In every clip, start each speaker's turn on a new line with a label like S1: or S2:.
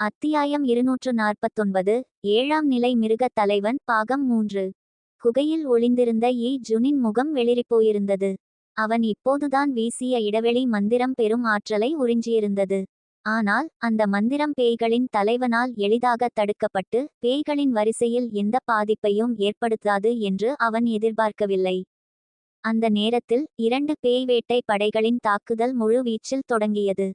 S1: அத்தியாயம் இருநூற்று நாற்பத்தொன்பது ஏழாம் நிலை மிருகத் தலைவன் பாகம் மூன்று. குகையில் ஒளிந்திருந்த ஈ ஜுனின் முகம் வெளிரிப்போயிருந்தது அவன் இப்போதுதான் வீசிய இடைவெளி மந்திரம் பெரும் ஆற்றலை உறிஞ்சியிருந்தது. ஆனால் அந்த மந்திரம் பேய்களின் தலைவனால் எளிதாக தடுக்கப்பட்டு பேய்களின் வரிசையில் எந்த பாதிப்பையும் ஏற்படுத்தாது என்று அவன் எதிர்பார்க்கவில்லை. அந்த நேரத்தில் இரண்டு பேய் வேட்டை படைகளின் தாக்குதல் முழு வீச்சில் தொடங்கியது.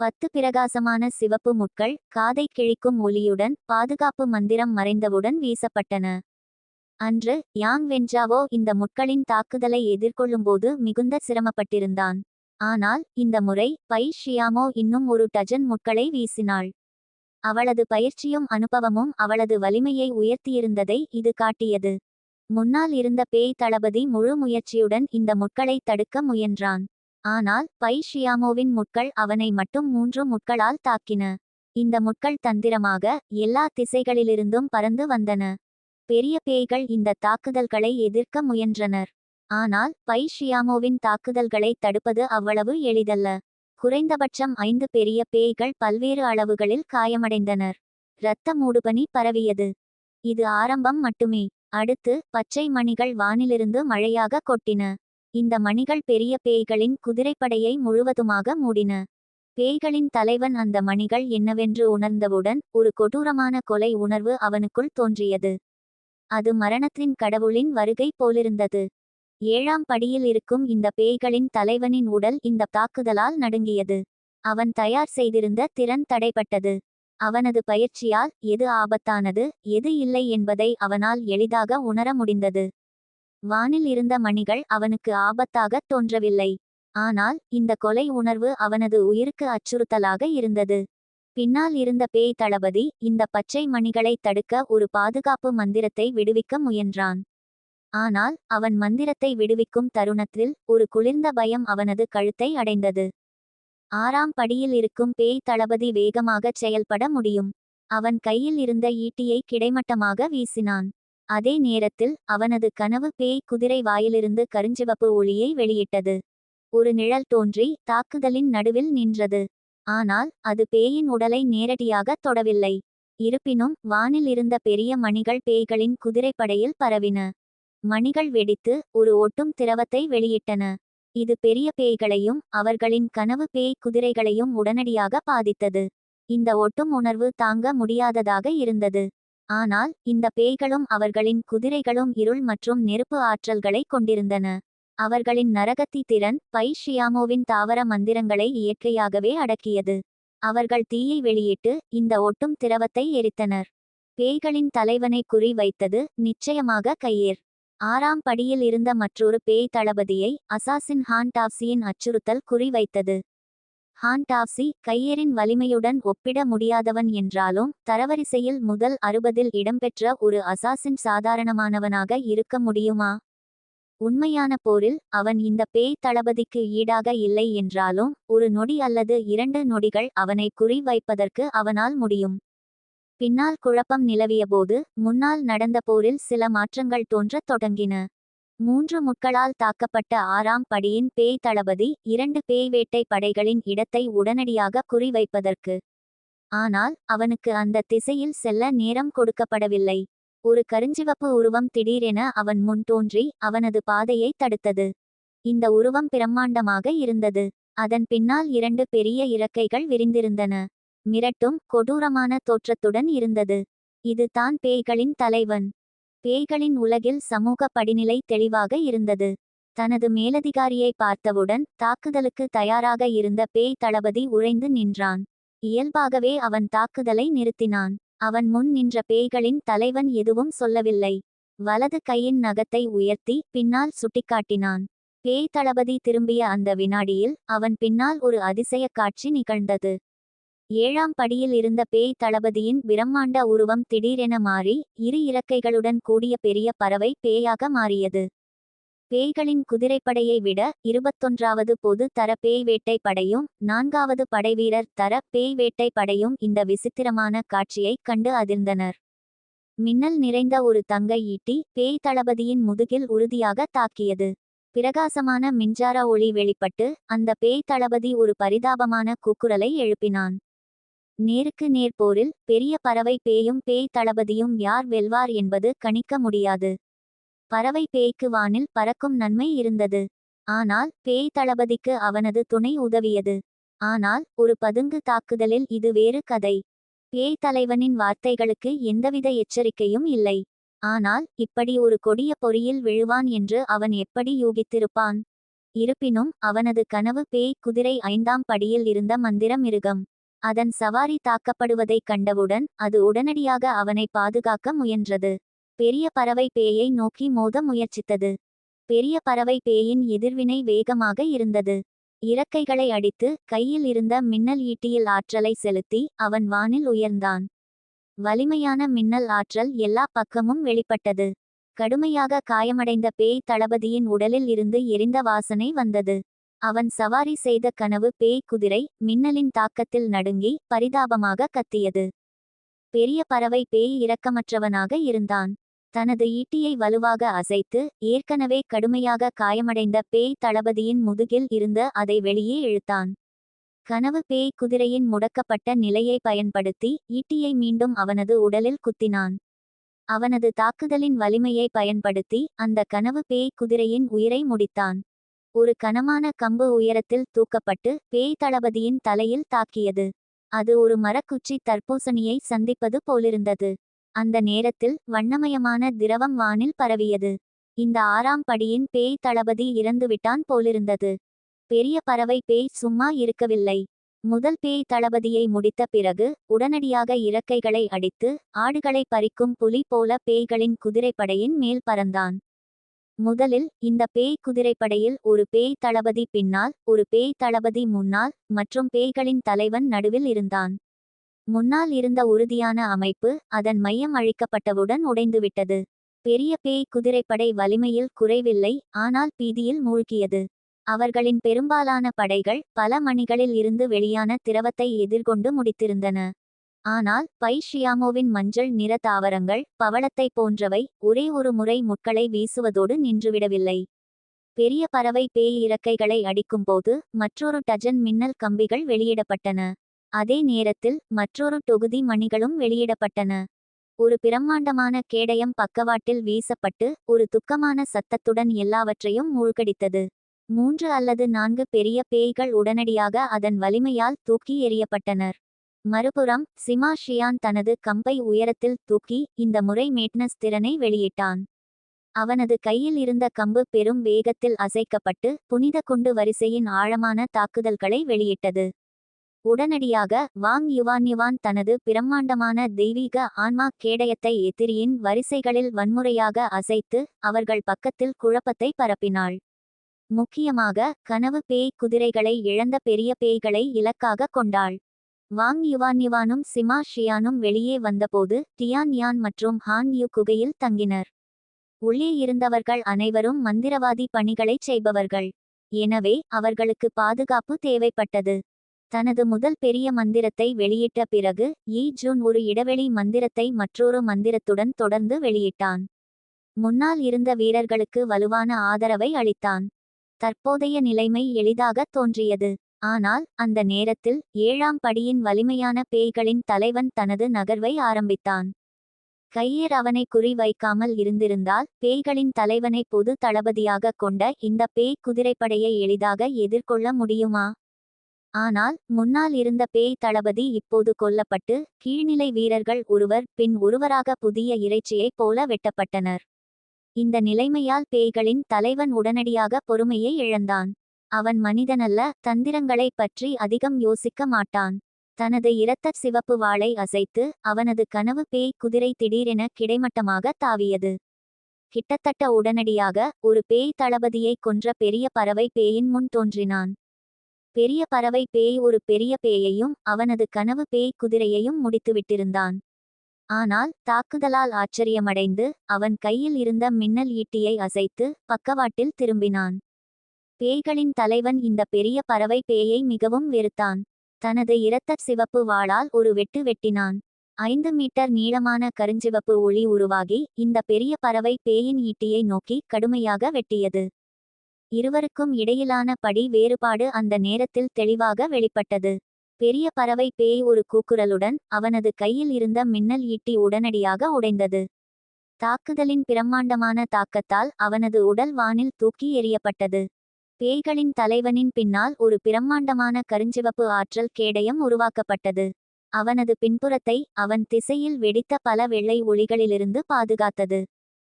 S1: பத்து பிரகாசமான சிவப்பு முட்கள் காதை கிழிக்கும் ஒலியுடன் பாதுகாப்பு மந்திரம் மறைந்தவுடன் வீசப்பட்டன. அன்று யாங் வென்ஜாவோ இந்த முட்களின் தாக்குதலை எதிர்கொள்ளும்போது மிகுந்த சிரமப்பட்டிருந்தான். ஆனால் இந்த முறை பை ஷியாமோ இன்னும் ஒரு டஜன் முட்களை வீசினாள். அவளது பயிற்சியும் அனுபவமும் அவளது வலிமையை உயர்த்தியிருந்ததை இது காட்டியது. முன்னால் இருந்த பேய் தளபதி முழு முயற்சியுடன் இந்த முட்களை தடுக்க முயன்றான். ஆனால் பை ஷியாமோவின் முட்கள் அவனை மட்டும் மூன்று முட்களால் தாக்கின. இந்த முட்கள் தந்திரமாக எல்லா திசைகளிலிருந்தும் பறந்து வந்தன. பெரிய பேய்கள் இந்த தாக்குதல்களை எதிர்க்க முயன்றனர். ஆனால் பை ஷியாமோவின் தாக்குதல்களை தடுப்பது அவ்வளவு எளிதல்ல. குறைந்தபட்சம் ஐந்து பெரிய பேய்கள் பல்வேறு அளவுகளில் காயமடைந்தனர். இரத்த மூடுபனி பரவியது. இது ஆரம்பம் மட்டுமே. அடுத்து பச்சை மணிகள் வானிலிருந்து மழையாக கொட்டின. இந்த மணிகள் பெரிய பேய்களின் குதிரைப்படையை முழுவதுமாக மூடின. பேய்களின் தலைவன் அந்த மணிகள் என்னவென்று உணர்ந்தவுடன் ஒரு கொடூரமான கொலை உணர்வு அவனுக்குள் தோன்றியது. அது மரணத்தின் கடவுளின் வருகை போலிருந்தது. ஏழாம் படியில் இருக்கும் இந்த பேய்களின் தலைவனின் உடல் இந்த தாக்குதலால் நடுங்கியது. அவன் தயார் செய்திருந்த திறன் தடைப்பட்டது அவனது பயிற்சியால் எது ஆபத்தானது எது இல்லை என்பதை அவனால் எளிதாக உணர முடிந்தது. வானில் இருந்த மணிகள் அவனுக்கு ஆபத்தாகத் தோன்றவில்லை. ஆனால் இந்த கொலை உணர்வு அவனது உயிருக்கு அச்சுறுத்தலாக இருந்தது. பின்னால் இருந்த பேய் தளபதி இந்த பச்சை மணிகளை தடுக்க ஒரு பாதுகாப்பு மந்திரத்தை விடுவிக்க முயன்றான். ஆனால் அவன் மந்திரத்தை விடுவிக்கும் தருணத்தில் ஒரு குளிர்ந்த பயம் அவனது கழுத்தை அடைந்தது. ஆறாம் படியில் இருக்கும் பேய் தளபதி வேகமாகச் செயல்பட முடியும். அவன் கையில் இருந்த ஈட்டியை கிடைமட்டமாக வீசினான். அதே நேரத்தில் அவனது கனவு பேய் குதிரை வாயிலிருந்து கருஞ்சிவப்பு ஒளியை வெளியிட்டது. ஒரு நிழல் தோன்றி தாக்குதலின் நடுவில் நின்றது. ஆனால் அது பேயின் உடலை நேரடியாக தொடவில்லை. இருப்பினும் வானில் இருந்த பெரிய மணிகள் பேய்களின் குதிரைப்படையில் பரவின. மணிகள் வெடித்து ஒரு ஒட்டும் திரவத்தை வெளியிட்டன. இது பெரிய பேய்களையும் அவர்களின் கனவு பேய் குதிரைகளையும் உடனடியாக பாதித்தது. இந்த ஒட்டும் உணர்வு தாங்க முடியாததாக இருந்தது. ஆனால் இந்த பேய்களும் அவர்களின் குதிரைகளும் இருள் மற்றும் நெருப்பு ஆற்றல்களை கொண்டிருந்தன. அவர்களின் நரகத்தி திறன் பை ஷியாமோவின் தாவர மந்திரங்களை இயற்கையாகவே அடக்கியது. அவர்கள் தீயை வெளியிட்டு இந்த ஒட்டும் திரவத்தை எரித்தனர். பேய்களின் தலைவனை குறி வைத்தது நிச்சயமாக கையேர். ஆறாம் படியில் இருந்த மற்றொரு பேய் தளபதியை அசாசின் ஹான் டாப்சியின் அச்சுறுத்தல் குறிவைத்தது ஹான் கையெறின் கையேரின் வலிமையுடன் ஒப்பிட முடியாதவன் என்றாலும் தரவரிசையில் முதல் அறுபதில் இடம்பெற்ற ஒரு அசாசின் சாதாரணமானவனாக இருக்க முடியுமா? உண்மையான போரில் அவன் இந்த பேய் தளபதிக்கு ஈடாக இல்லை என்றாலும் ஒரு நொடி அல்லது இரண்டு நொடிகள் அவனை குறி வைப்பதற்கு அவனால் முடியும். பின்னால் குழப்பம் நிலவியபோது முன்னால் நடந்த போரில் சில மாற்றங்கள் தோன்றத் தொடங்கின. மூன்று முட்களால் தாக்கப்பட்ட ஆறாம் படியின் பேய் தளபதி இரண்டு பேய் வேட்டை படைகளின் இடத்தை உடனடியாக குறிவைப்பதற்கு. ஆனால் அவனுக்கு அந்த திசையில் செல்ல நேரம் கொடுக்கப்படவில்லை. ஒரு கருஞ்சிவப்பு உருவம் திடீரென அவன் முன் தோன்றி அவனது பாதையை தடுத்தது. இந்த உருவம் பிரம்மாண்டமாக இருந்தது. அதன் பின்னால் இரண்டு பெரிய இறக்கைகள் விரிந்திருந்தன. மிரட்டும் கொடூரமான தோற்றத்துடன் இருந்தது. இது தான் பேய்களின் தலைவன். பேய்களின் உலகில் சமூக படிநிலை தெளிவாக இருந்தது. தனது மேலதிகாரியை பார்த்தவுடன் தாக்குதலுக்கு தயாராக இருந்த பேய் தளபதி உழைந்து நின்றான். இயல்பாகவே அவன் தாக்குதலை நிறுத்தினான். அவன் முன் நின்ற பேய்களின் தலைவன் எதுவும் சொல்லவில்லை. வலது கையின் நகத்தை உயர்த்தி பின்னால் சுட்டிக்காட்டினான். பேய் தளபதி திரும்பிய அந்த வினாடியில் அவன் பின்னால் ஒரு அதிசய காட்சி நிகழ்ந்தது. ஏழாம் படியில் இருந்த பேய் தளபதியின் பிரம்மாண்ட உருவம் திடீரென மாறி இரு இறக்கைகளுடன் கூடிய பெரிய பறவை பேயாக மாறியது. பேய்களின் குதிரைப்படையை விட இருபத்தொன்றாவது பொது தர பேய் வேட்டை படையும் நான்காவது படைவீரர் தர பேய் வேட்டை படையும் இந்த விசித்திரமான காட்சியை கண்டு அதிர்ந்தனர். மின்னல் நிறைந்த ஒரு தங்கை ஈட்டி பேய் தளபதியின் முதுகில் உறுதியாக தாக்கியது. பிரகாசமான மின்சார ஒளி வெளிப்பட்டு அந்த பேய் தளபதி ஒரு பரிதாபமான கூக்குரலை எழுப்பினான். நேருக்கு நேர் போரில் பெரிய பறவை பேயும் பேய் தளபதியும் யார் வெல்வார் என்பது கணிக்க முடியாது. பறவை பேய்க்கு வானில் பறக்கும் நன்மை இருந்தது. ஆனால் பேய் தளபதிக்கு அவனது துணை உதவியது. ஆனால் ஒரு பதுங்கு தாக்குதலில் இது வேறு கதை. பேய் தலைவனின் வார்த்தைகளுக்கு எந்தவித எச்சரிக்கையும் இல்லை. ஆனால் இப்படி ஒரு கொடிய பொறியில் விழுவான் என்று அவன் எப்படி யூகித்திருப்பான்? இருப்பினும் அவனது கனவு பேய் குதிரை ஐந்தாம் படியில் இருந்த மந்திர மிருகம். அதன் சவாரி தாக்கப்படுவதைக் கண்டவுடன் அது உடனடியாக அவனை பாதுகாக்க முயன்றது. பெரிய பறவை பேயை நோக்கி மோத முயற்சித்தது. பெரிய பறவை பேயின் எதிர்வினை வேகமாக இருந்தது. இறக்கைகளை அடித்து கையில் இருந்த மின்னல் ஈட்டியில் ஆற்றலை செலுத்தி அவன் வானில் உயர்ந்தான். வலிமையான மின்னல் ஆற்றல் எல்லா பக்கமும் வெளிப்பட்டது. கடுமையாக காயமடைந்த பேய் தளபதியின் உடலில் இருந்து எரிந்த வாசனை வந்தது. அவன் சவாரி செய்த கனவு பேய் குதிரை மின்னலின் தாக்கத்தில் நடுங்கி பரிதாபமாக கத்தியது. பெரிய பறவை பேய் இரக்கமற்றவனாக இருந்தான். தனது ஈட்டியை வலுவாக அசைத்து ஏற்கனவே கடுமையாக காயமடைந்த பேய் தளபதியின் முதுகில் இருந்து அதை வெளியே இழுத்தான். கனவு பேய் குதிரையின் முடக்கப்பட்ட நிலையை பயன்படுத்தி ஈட்டியை மீண்டும் அவனது உடலில் குத்தினான். அவனது தாக்குதலின் வலிமையை பயன்படுத்தி அந்த கனவு பேய் குதிரையின் உயிரை முடித்தான். ஒரு கனமான கம்பு உயரத்தில் தூக்கப்பட்டு பேய் தளபதியின் தலையில் தாக்கியது. அது ஒரு மரக்குச்சி தர்பூசணியை சந்திப்பது போலிருந்தது. அந்த நேரத்தில் வண்ணமயமான திரவம் வானில் பரவியது. இந்த ஆறாம் படியின் பேய் தளபதி இறந்துவிட்டான் போலிருந்தது. பெரிய பறவை பேய் சும்மா இருக்கவில்லை. முதல் பேய் தளபதியை முடித்த பிறகு உடனடியாக இறக்கைகளை அடித்து ஆடுகளை பறிக்கும் புலி போல பேய்களின் குதிரைப்படையின் மேல் பறந்தான். முதலில் இந்த பேய் குதிரைப்படையில் ஒரு பேய் தளபதி பின்னால் ஒரு பேய் தளபதி முன்னால் மற்றும் பேய்களின் தலைவன் நடுவில் இருந்தான். முன்னால் இருந்த உறுதியான அமைப்பு அதன் மையம் அழிக்கப்பட்டவுடன் உடைந்துவிட்டது. பெரிய பேய் குதிரைப்படை வலிமையில் குறைவில்லை ஆனால் பீதியில் மூழ்கியது. அவர்களின் பெரும்பாலான படைகள் பல மணிகளில் இருந்து வெளியான திரவத்தை எதிர்கொண்டு முடித்திருந்தன. ஆனால் பை ஷியாமோவின் மஞ்சள் நிற தாவரங்கள் பவளத்தை போன்றவை ஒரே ஒரு முறை முட்களை வீசுவதோடு நின்றுவிடவில்லை. பெரிய பறவை பேய் இறக்கைகளை அடிக்கும்போது மற்றொரு டஜன் மின்னல் கம்பிகள் வெளியிடப்பட்டன. அதே நேரத்தில் மற்றொரு தொகுதி மணிகளும் வெளியிடப்பட்டன. ஒரு பிரம்மாண்டமான கேடயம் பக்கவாட்டில் வீசப்பட்டு ஒரு துக்கமான சத்தத்துடன் எல்லாவற்றையும் மூழ்கடித்தது. மூன்று அல்லது நான்கு பெரிய பேய்கள் உடனடியாக அதன் வலிமையால் தூக்கி எறியப்பட்டனர். மறுபுறம் சிமா ஷியான் தனது கம்பை உயரத்தில் தூக்கி இந்த முறை மேட்னஸ் திறனை வெளியிட்டான். அவனது கையில் இருந்த கம்பு பெரும் வேகத்தில் அசைக்கப்பட்டு புனித குண்டு வரிசையின் ஆழமான தாக்குதல்களை வெளியிட்டது. உடனடியாக வாங் யுவான் யுவான் தனது பிரம்மாண்டமான தெய்வீக ஆன்மா கேடயத்தை எதிரியின் வரிசைகளில் வன்முறையாக அசைத்து அவர்கள் பக்கத்தில் குழப்பத்தை பரப்பினாள். முக்கியமாக கனவு பேய் குதிரைகளை இழந்த பெரிய பேய்களை இலக்காக கொண்டாள். வாங் யுவான் யுவானும் சிமா ஷியானும் வெளியே வந்தபோது டியான் யான் மற்றும் ஹான் யு குகையில் தங்கினர். உள்ளே இருந்தவர்கள் அனைவரும் மந்திரவாதி பணிகளைச் செய்பவர்கள். எனவே அவர்களுக்கு பாதுகாப்பு தேவைப்பட்டது. தனது முதல் பெரிய மந்திரத்தை வெளியிட்ட பிறகு ஈ ஜூன் ஒரு இடைவெளி மந்திரத்தை மற்றொரு மந்திரத்துடன் தொடர்ந்து வெளியிட்டான். முன்னால் இருந்த வீரர்களுக்கு வலுவான ஆதரவை அளித்தான். தற்போதைய நிலைமை எளிதாக தோன்றியது. ஆனால் அந்த நேரத்தில் ஏழாம் படியின் வலிமையான பேய்களின் தலைவன் தனது நகர்வை ஆரம்பித்தான். கையேர் அவனை குறி வைக்காமல் இருந்திருந்தால் பேய்களின் தலைவனை பொது தளபதியாக கொண்ட இந்த பேய் குதிரைப்படையை எளிதாக எதிர்கொள்ள முடியுமா? ஆனால் முன்னால் இருந்த பேய் தளபதி இப்போது கொல்லப்பட்டு கீழ்நிலை வீரர்கள் ஒருவர் பின் ஒருவராக புதிய இறைச்சியைப் போல வெட்டப்பட்டனர். இந்த நிலைமையால் பேய்களின் தலைவன் உடனடியாக பொறுமையை இழந்தான். அவன் மனிதனல்ல தந்திரங்களை பற்றி அதிகம் யோசிக்க மாட்டான். தனது இரத்த சிவப்பு வாளை அசைத்து அவனது கனவு பேய் குதிரை திடீரென கிடைமட்டமாக தாவியது. கிட்டத்தட்ட உடனடியாக ஒரு பேய் தளபதியை கொன்ற பெரிய பறவை பேயின் முன் தோன்றினான். பெரிய பறவை பேய் ஒரு பெரிய பேயையும் அவனது கனவு பேய் குதிரையையும் முடித்துவிட்டிருந்தான். ஆனால் தாக்குதலால் ஆச்சரியமடைந்து அவன் கையில் இருந்த மின்னல் ஈட்டியை அசைத்து பக்கவாட்டில் திரும்பினான். பேய்களின் தலைவன் இந்த பெரிய பறவை பேயை மிகவும் வெறுத்தான். தனது இரத்த சிவப்பு வாளால் ஒரு வெட்டு வெட்டினான். ஐந்து மீட்டர் நீளமான கருஞ்சிவப்பு ஒளி உருவாகி இந்த பெரிய பறவை பேயின் ஈட்டியை நோக்கி கடுமையாக வெட்டியது. இருவருக்கும் இடையிலான படி வேறுபாடு அந்த நேரத்தில் தெளிவாக வெளிப்பட்டது. பெரிய பறவை பேய் ஒரு கூக்குரலுடன் அவனது கையில் இருந்த மின்னல் ஈட்டி உடனடியாக உடைந்தது. தாக்குதலின் பிரம்மாண்டமான தாக்கத்தால் அவனது உடல் வானில் தூக்கி எறியப்பட்டது. பேய்களின் தலைவனின் பின்னால் ஒரு பிரம்மாண்டமான கருஞ்சிவப்பு ஆற்றல் கேடயம் உருவாக்கப்பட்டது. அவனது பின்புறத்தை அவன் திசையில் வெடித்த பல வெள்ளை ஒளிகளிலிருந்து பாதுகாத்தது.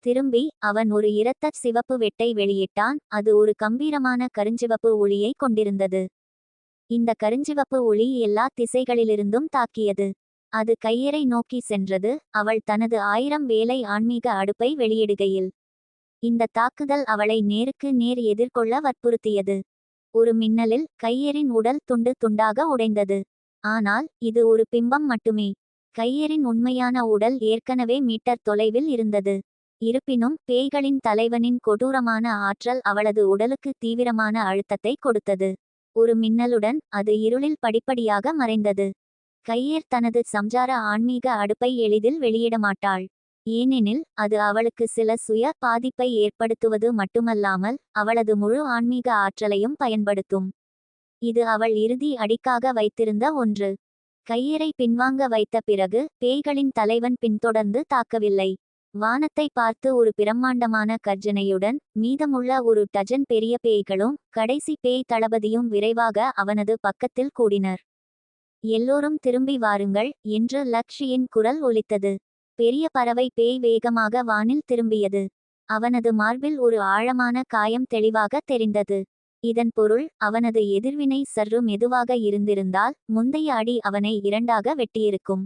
S1: திரும்பி அவன் ஒரு இரத்த சிவப்பு வெட்டை வெளியிட்டான். அது ஒரு கம்பீரமான கருஞ்சிவப்பு ஒளியை கொண்டிருந்தது. இந்த கருஞ்சிவப்பு ஒளி எல்லா திசைகளிலிருந்தும் தாக்கியது. அது கையறை நோக்கி சென்றது. அவள் தனது ஆயிரம் வேலை ஆன்மீக அடுப்பை வெளியிடுகையில் இந்த தாக்குதல் அவளை நேருக்கு நேர் எதிர்கொள்ள வற்புறுத்தியது. ஒரு மின்னலில் கையரின் உடல் துண்டு துண்டாக உடைந்தது. ஆனால் இது ஒரு பிம்பம் மட்டுமே. கையரின் உண்மையான உடல் ஏற்கனவே மீட்டர் தொலைவில் இருந்தது. இருப்பினும் பேய்களின் தலைவனின் கொடூரமான ஆற்றல் அவளது உடலுக்கு தீவிரமான அழுத்தத்தை கொடுத்தது. ஒரு மின்னலுடன் அது இருளில் படிப்படியாக மறைந்தது. கையேர் தனது சம்சார ஆன்மீக அடுப்பை எளிதில் வெளியிட மாட்டாள் ஏனெனில் அது அவளுக்கு சில சுய பாதிப்பை ஏற்படுத்துவது மட்டுமல்லாமல் அவளது முழு ஆன்மீக ஆற்றலையும் பயன்படுத்தும். இது அவள் இறுதி அடிக்காக வைத்திருந்த ஒன்று. கையறை பின்வாங்க வைத்த பிறகு பேய்களின் தலைவன் பின்தொடர்ந்து தாக்கவில்லை. வானத்தை பார்த்து ஒரு பிரம்மாண்டமான கர்ஜனையுடன் மீதமுள்ள ஒரு டஜன் பெரிய பேய்களும் கடைசி பேய் தளபதியும் விரைவாக அவனது பக்கத்தில் கூடினர். எல்லோரும் திரும்பி வாருங்கள் என்று லக்ஷியின் குரல் ஒலித்தது. பெரிய பறவை பேய் வேகமாக வானில் திரும்பியது. அவனது மார்பில் ஒரு ஆழமான காயம் தெளிவாக தெரிந்தது. இதன் பொருள் அவனது எதிர்வினை சற்று மெதுவாக இருந்திருந்தால் முந்தைய அடி அவனை இரண்டாக வெட்டியிருக்கும்.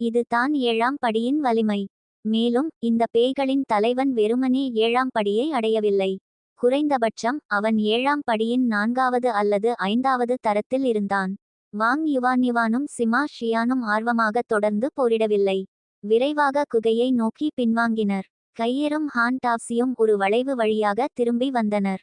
S1: இது தான் ஏழாம் படியின் வலிமை. மேலும் இந்த பேய்களின் தலைவன் வெறுமனே ஏழாம் படியை அடையவில்லை. குறைந்தபட்சம் அவன் ஏழாம் படியின் நான்காவது அல்லது ஐந்தாவது தரத்தில் இருந்தான். வாங் யுவான் யுவானும் சிமா ஷியானும் ஆர்வமாக தொடர்ந்து போரிடவில்லை. விரைவாக குகையை நோக்கி பின்வாங்கினர். கையெறும் ஹான்டாப்சியும் ஒரு வளைவு வழியாக திரும்பி வந்தனர்.